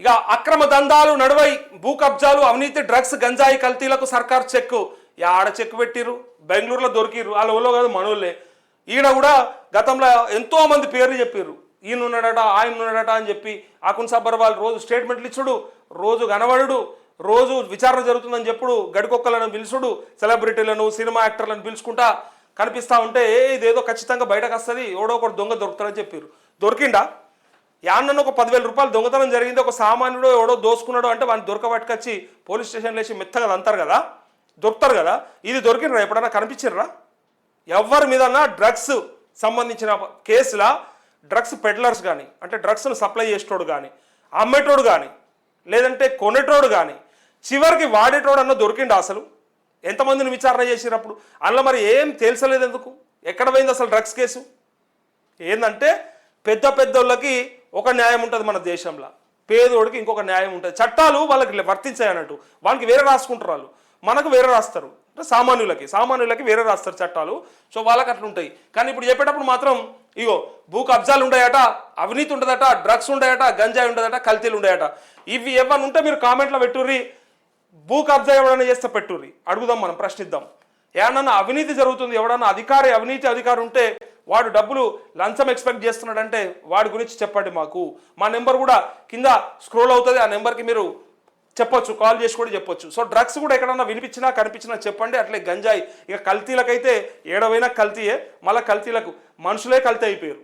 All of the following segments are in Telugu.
ఇక అక్రమ దందాలు నడువై భూ కబ్జాలు అవినీతి డ్రగ్స్ గంజాయి కల్తీలకు సర్కార్ చెక్కు. ఆడ చెక్ పెట్టిర్రు బెంగళూరులో దొరికిర్రు. వాళ్ళ ఊళ్ళో కాదు మనోళ్ళే ఈయన కూడా గతంలో ఎంతో మంది పేర్లు చెప్పారు ఈయన ఉన్నాడట ఆయన ఉన్నాడట అని చెప్పి ఆకున్ సబ్బర్వాల్ రోజు స్టేట్మెంట్లు ఇచ్చుడు రోజు కనబడుడు రోజు విచారణ జరుగుతుందని చెప్పుడు గడికొక్కలను పిలుచుడు సెలబ్రిటీలను సినిమా యాక్టర్లను పిలుచుకుంటా కనిపిస్తా ఉంటే ఇదేదో ఖచ్చితంగా బయటకు వస్తుంది ఎవడో ఒకటి దొంగ దొరుకుతాడని చెప్పారు దొరికిండా? యాన్నను ఒక పదివేల రూపాయలు దొంగతనం జరిగింది ఒక సామాన్యుడు ఎవడో దోసుకున్నాడు అంటే వాడిని దొరకబట్టుకొచ్చి పోలీస్ స్టేషన్లో వేసి మెత్తగా అంటారు కదా దొరుకుతారు కదా ఇది దొరికినరా ఎప్పుడన్నా కనిపించారా ఎవరి మీదన్నా డ్రగ్స్ సంబంధించిన కేసులా డ్రగ్స్ పెడ్లర్స్ కానీ అంటే డ్రగ్స్ను సప్లై చేసేటోడు కానీ అమ్మేటోడు కానీ లేదంటే కొనేటోడు కానీ చివరికి వాడేటోడు అన్న దొరికిండు అసలు? ఎంతమందిని విచారణ చేసినప్పుడు అందులో మరి ఏం తెలిసలేదు ఎందుకు? ఎక్కడ పోయింది అసలు డ్రగ్స్ కేసు? ఏంటంటే పెద్ద పెద్దోళ్ళకి ఒక న్యాయం ఉంటుంది మన దేశంలో. పేదోడికి ఇంకొక న్యాయం ఉంటుంది. చట్టాలు వాళ్ళకి వర్తించాయి అన్నట్టు. వానికి వేరే రాసుకుంటారు వాళ్ళు. మనకు వేరే రాస్తారు. అంటే సామాన్యులకి సామాన్యులకి వేరే రాస్తారు చట్టాలు. సో వాళ్ళకి అట్లా ఉంటాయి. కానీ ఇప్పుడు చెప్పేటప్పుడు మాత్రం ఇగో భూ కబ్జాలు ఉండయట అవినీతి ఉండదట డ్రగ్స్ ఉండయట గంజాయి ఉండదట కల్తీలు ఉండయట. ఇవి ఏమన్నా ఉంటే మీరు కామెంట్లో పెట్టుర్రి. భూ కబ్జా ఎవడన్నా చేస్తే పెట్టుర్రి. అడుగుదాం మనం ప్రశ్నిద్దాం. ఏమన్నా అవినీతి జరుగుతుంది ఎవడన్నా అధికారి అవినీతి అధికారి ఉంటే వాడు డబ్బులు లంచం ఎక్స్పెక్ట్ చేస్తున్నాడంటే వాడి గురించి చెప్పండి మాకు. మా నెంబర్ కూడా కింద స్క్రోల్ అవుతుంది ఆ నెంబర్కి మీరు చెప్పొచ్చు కాల్ చేసి కూడా చెప్పొచ్చు. సో డ్రగ్స్ కూడా ఎక్కడన్నా వినిపించినా కనిపించినా చెప్పండి అట్లే గంజాయి. ఇక కల్తీలకైతే ఏడవైనా కల్తీయే మళ్ళీ కల్తీలకు మనుషులే కల్తీ అయిపోయారు.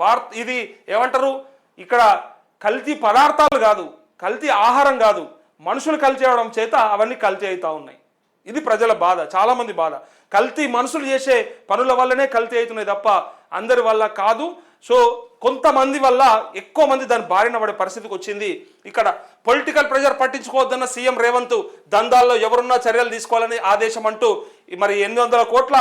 వార్ ఇది ఏమంటారు? ఇక్కడ కల్తీ పదార్థాలు కాదు కల్తీ ఆహారం కాదు. మనుషులు కల్తీ అవడం చేత అవన్నీ కల్తీ అవుతూ ఉన్నాయి. ఇది ప్రజల బాధ చాలామంది బాధ. కల్తీ మనుషులు చేసే పనుల వల్లనే కల్తీ అవుతున్నాయి తప్ప అందరి వల్ల కాదు. సో కొంతమంది వల్ల ఎక్కువ మంది దాని బారిన పడే పరిస్థితికి వచ్చింది. ఇక్కడ పొలిటికల్ ప్రెషర్ పట్టించుకోవద్దన్న సీఎం రేవంత్ దందాల్లో ఎవరున్నా చర్యలు తీసుకోవాలని ఆదేశం అంటూ మరి ఎనిమిది వందల కోట్ల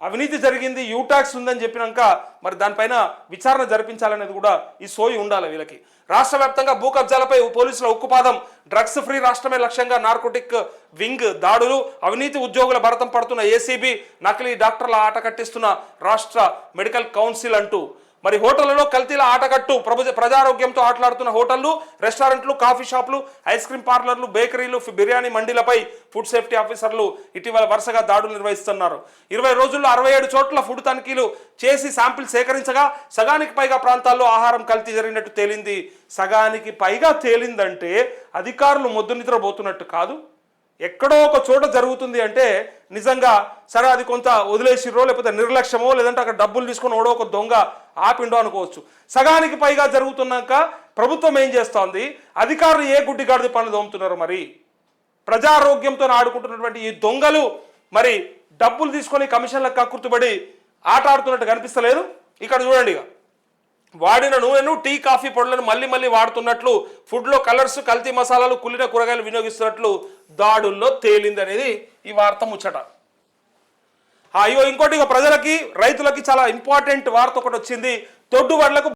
అవినీతి జరిగింది యూటాక్స్ ఉందని చెప్పినాక మరి దానిపైన విచారణ జరిపించాలనేది కూడా ఈ సోయి ఉండాలి వీళ్ళకి. రాష్ట్ర వ్యాప్తంగా భూ కబ్జాలపై పోలీసుల ఉక్కుపాదం డ్రగ్స్ ఫ్రీ రాష్ట్రమే లక్ష్యంగా నార్కోటిక్ వింగ్ దాడులు అవినీతి ఉద్యోగుల భరతం పడుతున్న ఏసీబీ నకిలీ డాక్టర్ల ఆట కట్టిస్తున్న రాష్ట్ర మెడికల్ కౌన్సిల్ అంటూ మరి హోటళ్ళలో కల్తీల ఆటగట్టు ప్రభు ప్రజారోగ్యంతో ఆటలాడుతున్న హోటళ్ళు రెస్టారెంట్లు కాఫీ షాపులు ఐస్ క్రీమ్ పార్లర్లు బేకరీలు బిర్యానీ మండీలపై ఫుడ్ సేఫ్టీ ఆఫీసర్లు ఇటీవల వరుసగా దాడులు నిర్వహిస్తున్నారు. ఇరవై రోజుల్లో అరవై ఏడు చోట్ల ఫుడ్ తనిఖీలు చేసి శాంపిల్ సేకరించగా సగానికి పైగా ప్రాంతాల్లో ఆహారం కల్తీ జరిగినట్టు తేలింది. సగానికి పైగా తేలిందంటే అధికారులు మొద్దు నిద్రపోతున్నట్టు కాదు. ఎక్కడో ఒక చోట జరుగుతుంది అంటే నిజంగా సరే అది కొంత వదిలేసిర్రో లేకపోతే నిర్లక్ష్యమో లేదంటే అక్కడ డబ్బులు తీసుకొని ఓడో ఒక దొంగ ఆపిండో అనుకోవచ్చు. సగానికి పైగా జరుగుతున్నాక ప్రభుత్వం ఏం చేస్తోంది? అధికారులు ఏ గుడ్డిగాడిది పనులు దోముతున్నారు మరి? ప్రజారోగ్యంతో ఆడుకుంటున్నటువంటి ఈ దొంగలు మరి డబ్బులు తీసుకొని కమిషన్లకు కక్కుర్తుబడి ఆట ఆడుతున్నట్టు కనిపిస్తలేదు? ఇక్కడ చూడండి ఇక. వాడిన నూనెను టీ కాఫీ పొడులను మళ్ళీ మళ్ళీ వాడుతున్నట్లు ఫుడ్లో కలర్స్ కల్తీ మసాలాలు కుళ్ళిన కూరగాయలు వినియోగిస్తున్నట్లు దాడుల్లో తేలింది అనేది ఈ వార్త ముచ్చట. అయ్యో ఇంకోటి ఇక ప్రజలకి రైతులకి చాలా ఇంపార్టెంట్ వార్త ఒకటి వచ్చింది. తొడ్డు వడ్లకు